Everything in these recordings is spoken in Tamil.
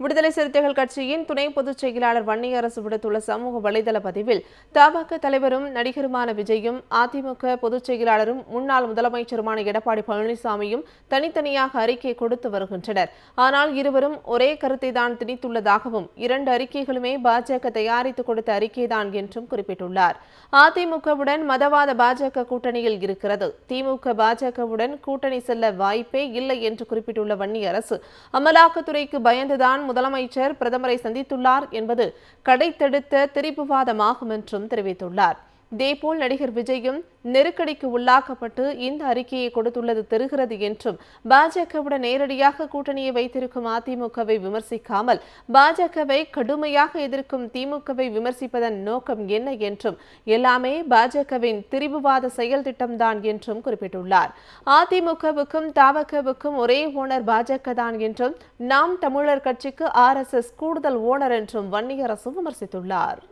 விடுதலை சிறுத்தைகள் கட்சியின் துணை பொதுச் செயலாளர் வன்னியரசு விடுத்துள்ள சமூக வலைதள பதிவில் தபாக தலைவரும் நடிகருமான விஜயும் அதிமுக பொதுச் செயலாளரும் முன்னாள் முதலமைச்சருமான எடப்பாடி பழனிசாமியும் தனித்தனியாக அறிக்கை கொடுத்து வருகின்றனர். ஆனால் இருவரும் ஒரே கருத்தை தான் திணித்துள்ளதாகவும் இரண்டு அறிக்கைகளுமே பாஜக தயாரித்து கொடுத்த அறிக்கைதான் என்றும் குறிப்பிட்டுள்ளார். அதிமுகவுடன் மதவாத பாஜக கூட்டணியில் இருக்கிறது. திமுக பாஜகவுடன் கூட்டணி செல்ல வாய்ப்பே இல்லை என்று குறிப்பிட்டுள்ள வன்னியரசு அமலாக்கத்துறைக்கு பயந்துதான் முதலமைச்சர் பிரதமரை சந்தித்துள்ளார் என்பது கடைத்தெடுத்த திரிபுவாதமாகும் என்றும் தெரிவித்துள்ளார். இதேபோல் நடிகர் விஜயும் நெருக்கடிக்கு உள்ளாக்கப்பட்டு இந்த அறிக்கையை கொடுத்துள்ளது தெரிகிறது என்றும் பாஜகவுடன் நேரடியாக கூட்டணியை வைத்திருக்கும் அதிமுகவை விமர்சிக்காமல் பாஜகவை கடுமையாக எதிர்க்கும் திமுகவை விமர்சிப்பதன் நோக்கம் என்ன என்றும் எல்லாமே பாஜகவின் திரிபுவாத செயல் திட்டம்தான் என்றும் குறிப்பிட்டுள்ளார். அதிமுகவுக்கும் தாவகவுக்கும் ஒரே ஓனர் பாஜக தான் என்றும் நாம் தமிழர் கட்சிக்கு ஆர்எஸ்எஸ் கூடுதல் ஓனர் என்றும் வன்னியரசு விமர்சித்துள்ளார்.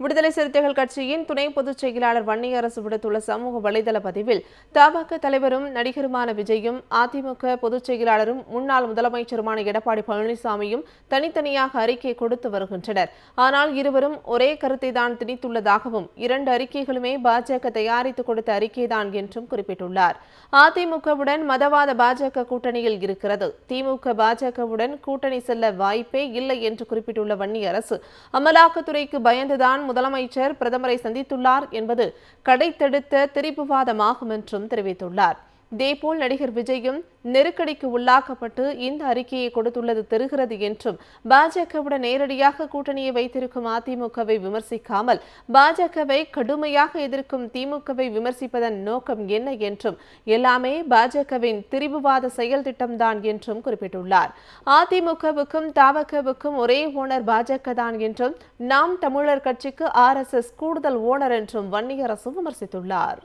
விடுதலை சிறுத்தைகள் கட்சியின் துணை பொதுச் செயலாளர் வன்னியரசு விடுத்துள்ள சமூக வலைதள பதிவில் தபாக தலைவரும் நடிகருமான விஜயும் அதிமுக பொதுச் செயலாளரும் முன்னாள் முதலமைச்சருமான எடப்பாடி பழனிசாமியும் தனித்தனியாக அறிக்கை கொடுத்து வருகின்றனர். ஆனால் இருவரும் ஒரே கருத்தை தான் திணித்துள்ளதாகவும் இரண்டு அறிக்கைகளுமே பாஜக தயாரித்து கொடுத்த அறிக்கைதான் என்றும் குறிப்பிட்டுள்ளார். அதிமுகவுடன் மதவாத பாஜக கூட்டணியில் இருக்கிறது. திமுக பாஜகவுடன் கூட்டணி செல்ல வாய்ப்பே இல்லை என்று குறிப்பிட்டுள்ள வன்னியரசு அமலாக்கத்துறைக்கு பயந்துதான் முதலமைச்சர் பிரதமரை சந்தித்துள்ளார் என்பது கடைத்தெடுத்த திரிபுவாதமாகும் என்றும் தெரிவித்துள்ளார். இதேபோல் நடிகர் விஜயும் நெருக்கடிக்கு உள்ளாக்கப்பட்டு இந்த அறிக்கையை கொடுத்துள்ளது தெரிகிறது என்றும் பாஜகவுடன் நேரடியாக கூட்டணியை வைத்திருக்கும் அதிமுகவை விமர்சிக்காமல் பாஜகவை கடுமையாக எதிர்க்கும் திமுகவை விமர்சிப்பதன் நோக்கம் என்ன என்றும் எல்லாமே பாஜகவின் திரிபுவாத செயல் திட்டம்தான் என்றும் குறிப்பிட்டுள்ளார். அதிமுகவுக்கும் தாவகவுக்கும் ஒரே ஓனர் பாஜக தான் என்றும் நாம் தமிழர் கட்சிக்கு ஆர் கூடுதல் ஓனர் என்றும் வன்னியரசு விமர்சித்துள்ளார்.